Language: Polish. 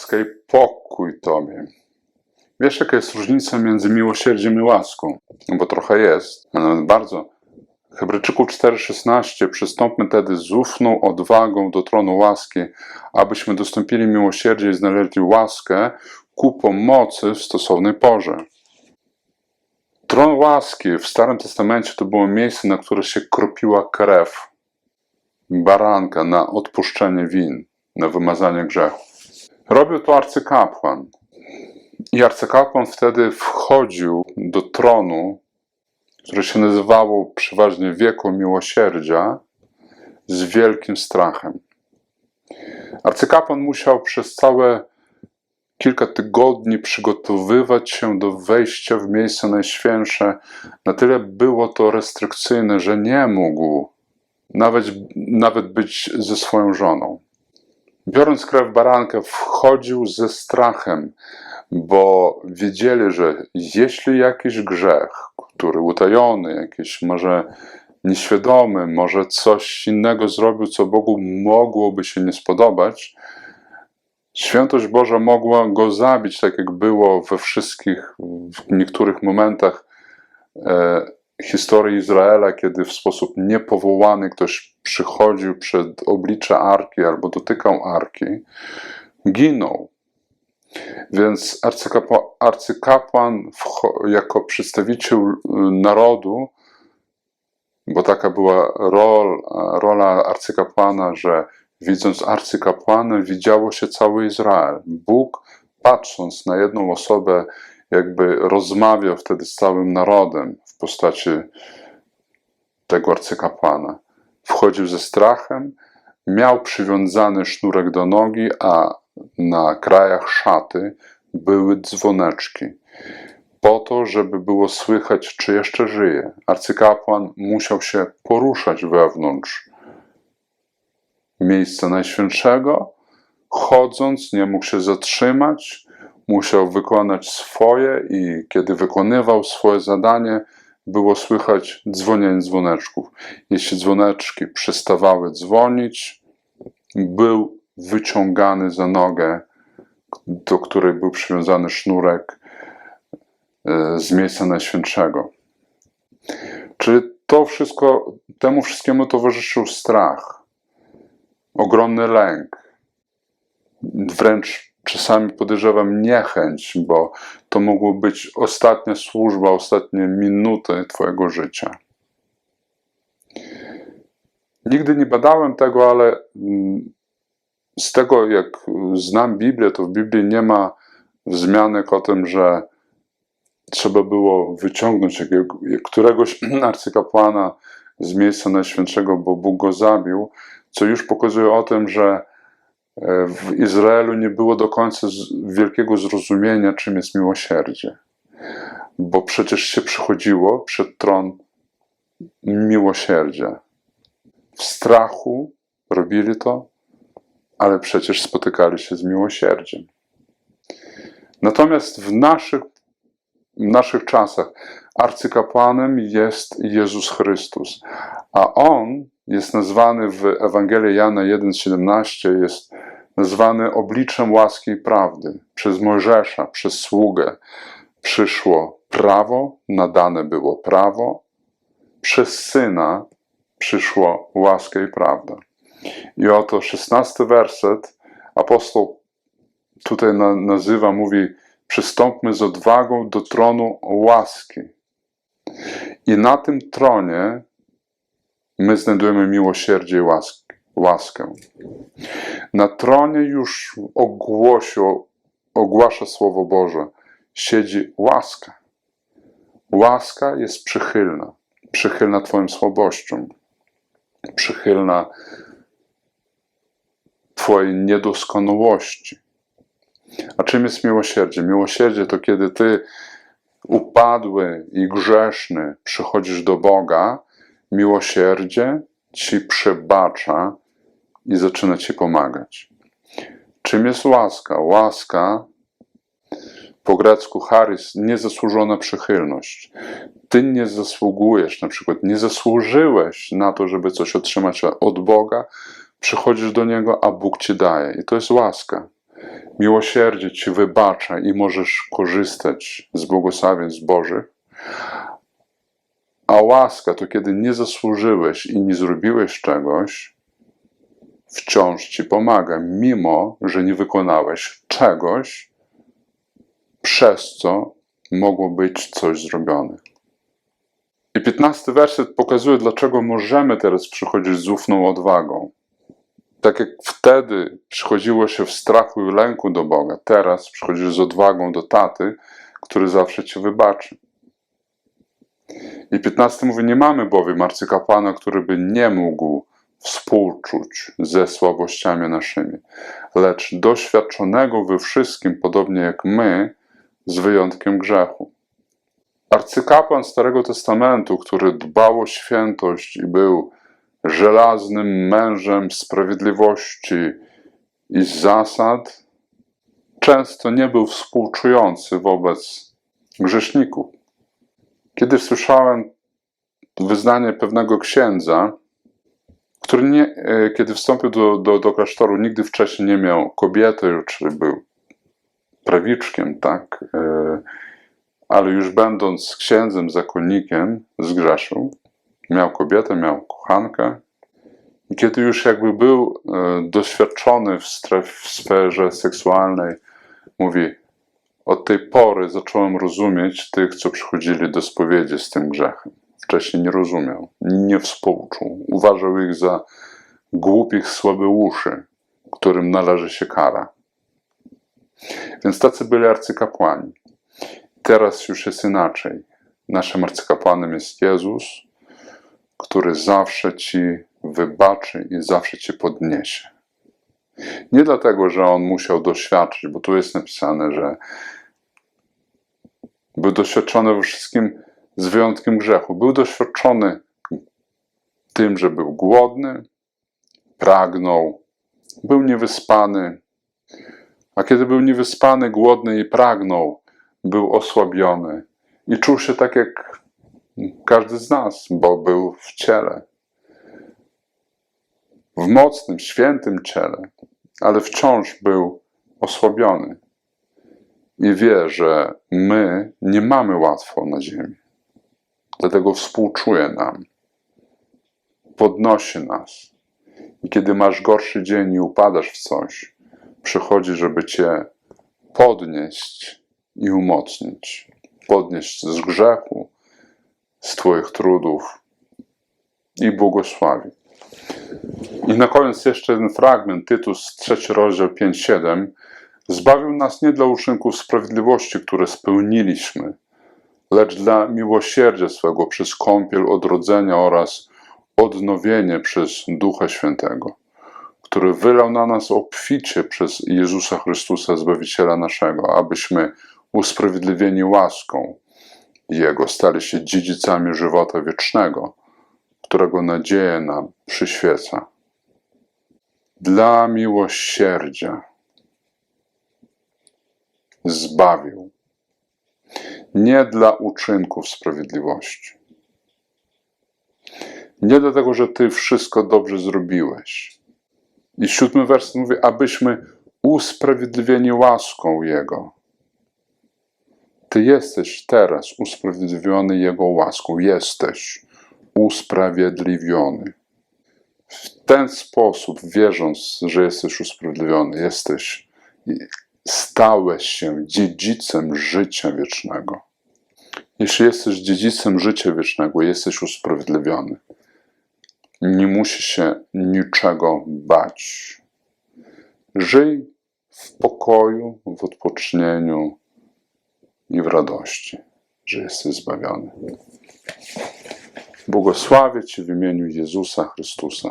łaska i pokój Tobie. Wiesz, jaka jest różnica między miłosierdziem i łaską? No bo trochę jest, a nawet bardzo. Hebrajczyków 4,16 Przystąpmy tedy z ufną odwagą do tronu łaski, abyśmy dostąpili miłosierdzia i znaleźli łaskę ku pomocy w stosownej porze. Tron łaski w Starym Testamencie to było miejsce, na które się kropiła krew baranka na odpuszczenie win, na wymazanie grzechu. Robił to arcykapłan. I arcykapłan wtedy wchodził do tronu, które się nazywało przeważnie wieku miłosierdzia, z wielkim strachem. Arcykapłan musiał przez całe kilka tygodni przygotowywać się do wejścia w miejsce najświętsze. Na tyle było to restrykcyjne, że nie mógł nawet, nawet być ze swoją żoną. Biorąc krew baranka, wchodził ze strachem, bo wiedzieli, że jeśli jakiś grzech, który utajony, jakiś może nieświadomy, może coś innego zrobił, co Bogu mogłoby się nie spodobać, świętość Boża mogła go zabić, tak jak było we wszystkich, w niektórych momentach e, historii Izraela, kiedy w sposób niepowołany ktoś przychodził przed oblicze arki albo dotykał arki, ginął. Więc arcykapłan, jako przedstawiciel y, narodu, bo taka była rol, rola arcykapłana, że widząc arcykapłana, widziało się cały Izrael. Bóg, patrząc na jedną osobę, jakby rozmawiał wtedy z całym narodem postaci tego arcykapłana. Wchodził ze strachem, miał przywiązany sznurek do nogi, a na krajach szaty były dzwoneczki. Po to, żeby było słychać, czy jeszcze żyje. Arcykapłan musiał się poruszać wewnątrz miejsca najświętszego, chodząc, nie mógł się zatrzymać, musiał wykonać swoje i kiedy wykonywał swoje zadanie, było słychać dzwonienie dzwoneczków. Jeśli dzwoneczki przestawały dzwonić, był wyciągany za nogę, do której był przywiązany sznurek e, z miejsca najświętszego. Czyli to wszystko, temu wszystkiemu towarzyszył strach, ogromny lęk, wręcz czasami podejrzewam niechęć, bo to mogło być ostatnia służba, ostatnie minuty Twojego życia. Nigdy nie badałem tego, ale mm, z tego, jak znam Biblię, to w Biblii nie ma wzmianek o tym, że trzeba było wyciągnąć któregoś arcykapłana z miejsca najświętszego, bo Bóg go zabił, co już pokazuje o tym, że w Izraelu nie było do końca wielkiego zrozumienia, czym jest miłosierdzie. Bo przecież się przychodziło przed tron miłosierdzia. W strachu robili to, ale przecież spotykali się z miłosierdziem. Natomiast w naszych, w naszych czasach arcykapłanem jest Jezus Chrystus, a On jest nazwany w Ewangelii Jana 1,17 jest nazwany obliczem łaski i prawdy. Przez Mojżesza, przez sługę przyszło prawo, nadane było prawo, przez Syna przyszło łaska i prawda. I oto szesnasty werset apostoł tutaj na, nazywa, mówi przystąpmy z odwagą do tronu łaski. I na tym tronie my znajdujemy miłosierdzie i łask, łaskę. Na tronie już ogłosił, ogłasza Słowo Boże, siedzi łaska. Łaska jest przychylna, przychylna Twoim słabościom, przychylna Twojej niedoskonałości. A czym jest miłosierdzie? Miłosierdzie to kiedy Ty upadły i grzeszny przychodzisz do Boga, miłosierdzie Ci przebacza i zaczyna Ci pomagać. Czym jest łaska? Łaska po grecku charis, niezasłużona przychylność. Ty nie zasługujesz, na przykład nie zasłużyłeś na to, żeby coś otrzymać od Boga, przychodzisz do Niego, a Bóg Ci daje. I to jest łaska. Miłosierdzie Ci wybacza i możesz korzystać z błogosławieństw Bożych, a łaska to kiedy nie zasłużyłeś i nie zrobiłeś czegoś, wciąż Ci pomaga, mimo że nie wykonałeś czegoś, przez co mogło być coś zrobione. I piętnasty werset pokazuje, dlaczego możemy teraz przychodzić z ufną odwagą. Tak jak wtedy przychodziło się w strachu i lęku do Boga, teraz przychodzisz z odwagą do taty, który zawsze ci wybaczy. I 15 mówi: Nie mamy bowiem arcykapłana, który by nie mógł współczuć ze słabościami naszymi, lecz doświadczonego we wszystkim, podobnie jak my, z wyjątkiem grzechu. Arcykapłan Starego Testamentu, który dbał o świętość i był żelaznym mężem sprawiedliwości i zasad, często nie był współczujący wobec grzeszników. Kiedy słyszałem wyznanie pewnego księdza, który nie, e, kiedy wstąpił do, do, do klasztoru, nigdy wcześniej nie miał kobiety, czy był prawiczkiem, tak? E, Ale już będąc księdzem, zakonnikiem, zgrzeszył. Miał kobietę, miał kochankę. I kiedy już jakby był e, doświadczony w, stref, w sferze seksualnej, mówi: Od tej pory zacząłem rozumieć tych, co przychodzili do spowiedzi z tym grzechem. Wcześniej nie rozumiał, nie współczuł. Uważał ich za głupich słabeuszy, którym należy się kara. Więc tacy byli arcykapłani. Teraz już jest inaczej. Naszym arcykapłanem jest Jezus, który zawsze ci wybaczy i zawsze cię podniesie. Nie dlatego, że on musiał doświadczyć, bo tu jest napisane, że był doświadczony we wszystkim z wyjątkiem grzechu. Był doświadczony tym, że był głodny, pragnął, był niewyspany. A kiedy był niewyspany, głodny i pragnął, był osłabiony i czuł się tak jak każdy z nas, bo był w ciele. W mocnym, świętym ciele, ale wciąż był osłabiony. I wie, że my nie mamy łatwo na ziemi. Dlatego współczuje nam, podnosi nas. I kiedy masz gorszy dzień i upadasz w coś, przychodzi, żeby cię podnieść i umocnić. Podnieść z grzechu, z Twoich trudów i błogosławi. I na koniec jeszcze jeden fragment, Tytus, trzeci rozdział 5-7. Zbawił nas nie dla uczynków sprawiedliwości, które spełniliśmy, lecz dla miłosierdzia swego przez kąpiel odrodzenia oraz odnowienie przez Ducha Świętego, który wylał na nas obficie przez Jezusa Chrystusa, Zbawiciela naszego, abyśmy usprawiedliwieni łaską Jego stali się dziedzicami żywota wiecznego, którego nadzieja nam przyświeca. Dla miłosierdzia zbawił, nie dla uczynków sprawiedliwości. Nie dlatego, że Ty wszystko dobrze zrobiłeś. I siódmy wers mówi, abyśmy usprawiedliwieni łaską Jego. Ty jesteś teraz usprawiedliwiony Jego łaską. Jesteś usprawiedliwiony. W ten sposób, wierząc, że jesteś usprawiedliwiony, jesteś, stałeś się dziedzicem życia wiecznego. Jeśli jesteś dziedzicem życia wiecznego, jesteś usprawiedliwiony. Nie musisz się niczego bać. Żyj w pokoju, w odpocznieniu i w radości, że jesteś zbawiony. Błogosławię Cię w imieniu Jezusa Chrystusa.